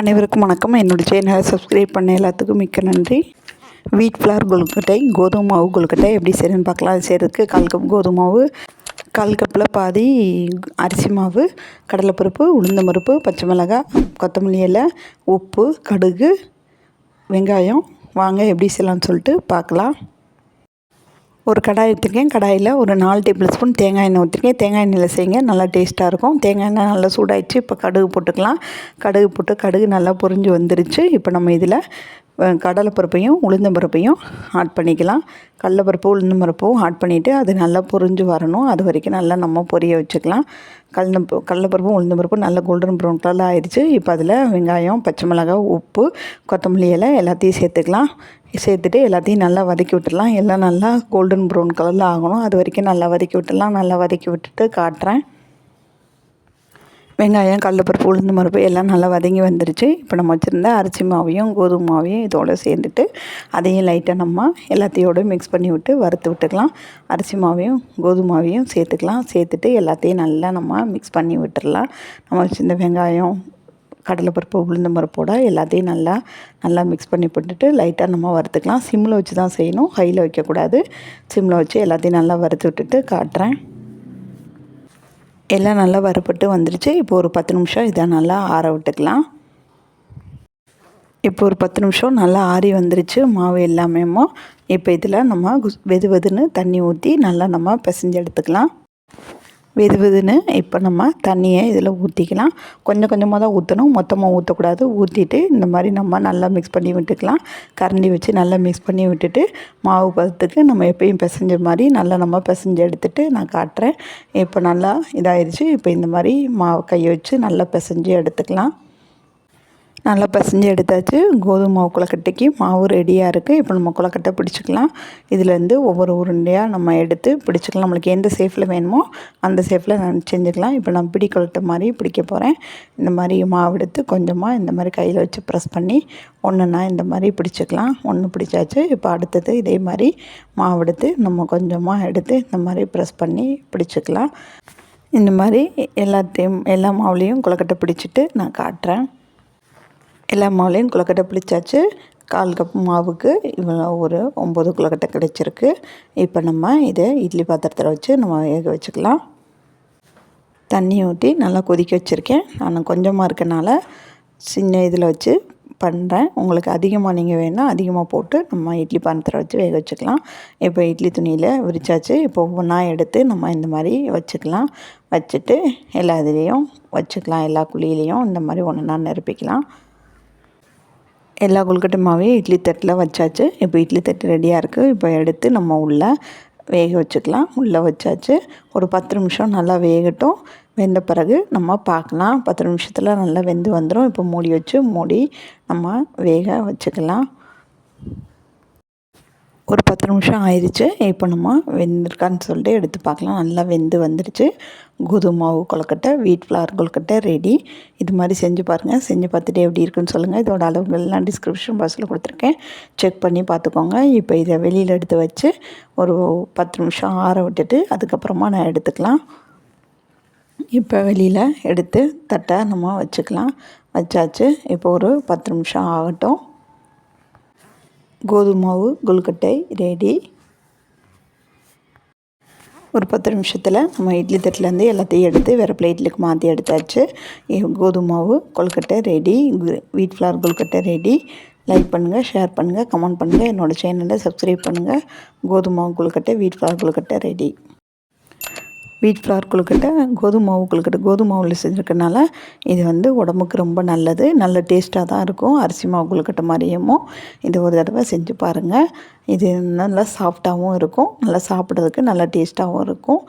அனைவருக்கும் வணக்கம். என்னோடய சேனலை சப்ஸ்கிரைப் பண்ண எல்லாத்துக்கும் மிக்க நன்றி. வீட் ஃப்ளார் கொழுக்கட்டை கோதுமை மாவு கொழுக்கட்டை எப்படி செய்யணும்னு பார்க்கலாம். அது செய்கிறதுக்கு கால் கப் கோதுமை மாவு கால் கப்பில் பாதி அரிசி மாவு கடலைப்பருப்பு உளுந்தம்பருப்பு பச்சை மிளகாய் கொத்தமல்லி இலை உப்பு கடுகு வெங்காயம். வாங்க எப்படி செய்யலாம்னு சொல்லிட்டு பார்க்கலாம். ஒரு கடாய் எடுத்திருக்கேன். கடாயில் ஒரு நாலு டேபிள் ஸ்பூன் தேங்காய் எண்ணெய் ஊற்றிருக்கேன் தேங்காய் எண்ணெயில் செய்யுங்க. நல்லா டேஸ்ட்டாக இருக்கும். தேங்காய் எண்ணெய் நல்லா சூடாயிடுச்சு. இப்போ கடுகு போட்டுக்கலாம். கடுகு போட்டு கடுகு நல்லா பொரிஞ்சு வந்துருச்சு. இப்போ நம்ம இதில் கடலைப்பருப்பையும் உளுந்தம்பருப்பையும் ஆட் பண்ணிக்கலாம். கடலைப்பருப்பு உளுந்தம்பருப்பும் ஆட் பண்ணிவிட்டு அது நல்லா பொரிஞ்சு வரணும். அது வரைக்கும் நல்லா நம்ம பொரிய வச்சுக்கலாம். கடல கடலைப்பருப்பும் உளுந்தம்பருப்பும் நல்லா கோல்டன் ப்ரௌன் கலரில் ஆயிடுச்சு. இப்போ அதில் வெங்காயம் பச்சை மிளகாய் உப்பு கொத்தமல்லி இலை எல்லாத்தையும் சேர்த்துக்கலாம். சேர்த்துட்டு எல்லாத்தையும் நல்லா வதக்கி விட்டுடலாம். எல்லாம் நல்லா கோல்டன் ப்ரௌன் கலரில் ஆகணும். அது வரைக்கும் நல்லா வதக்கி விட்டுடலாம். நல்லா வதக்கி விட்டுட்டு காட்டுறேன். வெங்காயம் கடலப்பருப்பு உளுந்து பருப்பு எல்லாம் நல்லா வதங்கி வந்துருச்சு. இப்போ நம்ம வச்சுருந்த அரிசி மாவையும் கோதுமை மாவையும் இதோடு சேர்ந்துட்டு அதையும் லைட்டாக நம்ம எல்லாத்தையோடு மிக்ஸ் பண்ணி விட்டு வறுத்து விட்டுக்கலாம். அரிசி மாவையும் கோதுமை மாவையும் சேர்த்துக்கலாம். சேர்த்துட்டு எல்லாத்தையும் நல்லா நம்ம மிக்ஸ் பண்ணி விட்டுடலாம் நம்ம வச்சுருந்த வெங்காயம் கடலைப்பருப்பு உளுந்தம் பருப்போட எல்லாத்தையும் நல்லா நல்லா மிக்ஸ் பண்ணி போட்டுட்டு லைட்டாக நம்ம வறுத்துக்கலாம். சிம்மில் வச்சு தான் செய்யணும். ஹையில் வைக்கக்கூடாது. சிம்மில் வச்சு எல்லாத்தையும் நல்லா வறுத்து விட்டுட்டு காட்டுறேன். எல்லாம் நல்லா வறுப்பட்டு வந்துருச்சு. இப்போ ஒரு பத்து நிமிஷம் இதை நல்லா ஆற விட்டுக்கலாம். இப்போ ஒரு பத்து நிமிஷம் நல்லா ஆறி வந்துருச்சு. மாவு எல்லாமே இப்போ இதில் நம்ம வெது வெதுன்னு தண்ணி ஊற்றி நல்லா நம்ம பிசைஞ்சு எடுத்துக்கலாம். வெது வெதுன்னு இப்போ நம்ம தண்ணியை இதில் ஊற்றிக்கலாம். கொஞ்சம் கொஞ்சமாக தான் ஊற்றணும். மொத்தமாக ஊற்றக்கூடாது. ஊற்றிட்டு இந்த மாதிரி நம்ம நல்லா மிக்ஸ் பண்ணி விட்டுக்கலாம். கரண்டி வச்சு நல்லா மிக்ஸ் பண்ணி விட்டுட்டு மாவு பதத்துக்கு நம்ம எப்பயும் பிசைஞ்ச மாதிரி நல்லா நம்ம பிசைஞ்சு எடுத்துகிட்டு நான் காட்டுறேன். இப்போ நல்லா இதாகிடுச்சு இப்போ இந்த மாதிரி மாவு கையை வச்சு நல்லா பிசைஞ்சு எடுத்துக்கலாம். நல்லா பசஞ்சு எடுத்தாச்சு. கோதுமை மாவு மாவு ரெடியாக இருக்குது இப்போ நம்ம கொலக்கட்டை பிடிச்சிக்கலாம். இதுலேருந்து ஒவ்வொரு உருண்டையாக நம்ம எடுத்து பிடிச்சிக்கலாம். நம்மளுக்கு எந்த சேஃபில் வேணுமோ அந்த சேஃபில் நான் செஞ்சுக்கலாம். இப்போ நான் பிடி கொலட்டை மாதிரி பிடிக்க போகிறேன் இந்த மாதிரி மாவு எடுத்து கொஞ்சமாக இந்த மாதிரி கையில் வச்சு ப்ரெஸ் பண்ணி ஒன்றுனா இந்த மாதிரி பிடிச்சிக்கலாம். ஒன்று பிடிச்சாச்சு. இப்போ அடுத்தது இதே மாதிரி மாவு எடுத்து நம்ம கொஞ்சமாக எடுத்து இந்த மாதிரி ப்ரெஸ் பண்ணி பிடிச்சிக்கலாம். இந்த மாதிரி எல்லாத்தையும் எல்லா மாவுலேயும் கொலக்கட்டை பிடிச்சிட்டு நான் காட்டுறேன். எல்லா மாவுலேயும் குளக்கட்டை பிடிச்சாச்சு. கால் கப் மாவுக்கு இவ்வளோ ஒரு ஒம்பது குளக்கட்டை கிடச்சிருக்கு. இப்போ நம்ம இதை இட்லி பாத்திரத்தில் வச்சு நம்ம வேக வச்சுக்கலாம். தண்ணி ஊற்றி நல்லா கொதிக்க வச்சுருக்கேன். நான் கொஞ்சமாக இருக்கனால சின்ன இதில் வச்சு பண்ணுறேன் உங்களுக்கு அதிகமாக நீங்கள் வேணால் அதிகமாக போட்டு நம்ம இட்லி பாத்திரத்தில் வச்சு வேக வச்சுக்கலாம். இப்போ இட்லி துணியில் விரிச்சாச்சு. இப்போ ஒவ்வொன்றா எடுத்து நம்ம இந்த மாதிரி வச்சுக்கலாம். வச்சுட்டு எல்லா இதுலேயும் வச்சுக்கலாம். எல்லா குழியிலையும் இந்த மாதிரி ஒன்று நான் நிரப்பிக்கலாம் எல்லா கொழுக்கட்டை மாவையும் இட்லி தட்டில் வச்சாச்சு. இப்போ இட்லி தட்டு ரெடியாக இருக்குது இப்போ எடுத்து நம்ம உள்ளே வேக வச்சுக்கலாம். உள்ளே வச்சாச்சு. ஒரு பத்து நிமிஷம் நல்லா வேகட்டும். வெந்த பிறகு நம்ம பார்க்கலாம். பத்து நிமிஷத்தில் நல்லா வெந்து வந்துடும் இப்போ மூடி வச்சு மூடி நம்ம வேக வச்சுக்கலாம். ஒரு பத்து நிமிஷம் ஆயிடுச்சு இப்போ நம்ம வெந்திருக்கான்னு சொல்லிட்டு எடுத்து பார்க்கலாம். நல்லா வெந்து வந்துடுச்சு கோதுமை மாவு கொழுக்கட்டை வீட் ஃப்ளார் கொழுக்கட்டை ரெடி இது மாதிரி செஞ்சு பாருங்கள் செஞ்சு பார்த்துட்டு எப்படி இருக்குன்னு சொல்லுங்கள் இதோட அளவுகள்லாம் டிஸ்கிரிப்ஷன் பாக்ஸில் கொடுத்துருக்கேன். செக் பண்ணி பார்த்துக்கோங்க. இப்போ இதை வெளியில் எடுத்து வச்சு ஒரு பத்து நிமிஷம் ஆற விட்டுட்டு அதுக்கப்புறமா நான் எடுத்துக்கலாம். இப்போ வெளியில் எடுத்து தட்டை நம்ம வச்சுக்கலாம். வச்சாச்சு. இப்போ ஒரு பத்து நிமிஷம் ஆகட்டும். கோதுமை மாவு கொழுக்கட்டை ரெடி. ஒரு பத்து நிமிஷத்தில் நம்ம இட்லி தட்டிலேருந்து எல்லாத்தையும் எடுத்து வேறு பிளேட்லுக்கு மாற்றி எடுத்தாச்சு. கோதுமை மாவு கொழுக்கட்டை ரெடி. வீட் ஃப்ளார் கொழுக்கட்டை ரெடி. லைக் பண்ணுங்கள் ஷேர் பண்ணுங்கள் கமெண்ட் பண்ணுங்கள் என்னோடய சேனலை சப்ஸ்கிரைப் பண்ணுங்கள் கோதுமை மாவு கொழுக்கட்டை வீட் ஃப்ளார் கொழுக்கட்டை ரெடி. வீட் ஃப்ளார் கொழுக்கட்டை கோதுமை மாவு கொழுக்கட்டை கோதுமை மாவில் செஞ்சுருக்கனால இது வந்து உடம்புக்கு ரொம்ப நல்லது. நல்ல டேஸ்ட்டாக தான் இருக்கும். அரிசி மாவு கொழுக்கட்டை மாதிரியும் இது ஒரு தடவை செஞ்சு பாருங்கள் இது நல்லா சாஃப்டாகவும் இருக்கும். நல்லா சாப்பிட்றதுக்கு நல்லா டேஸ்ட்டாகவும் இருக்கும்.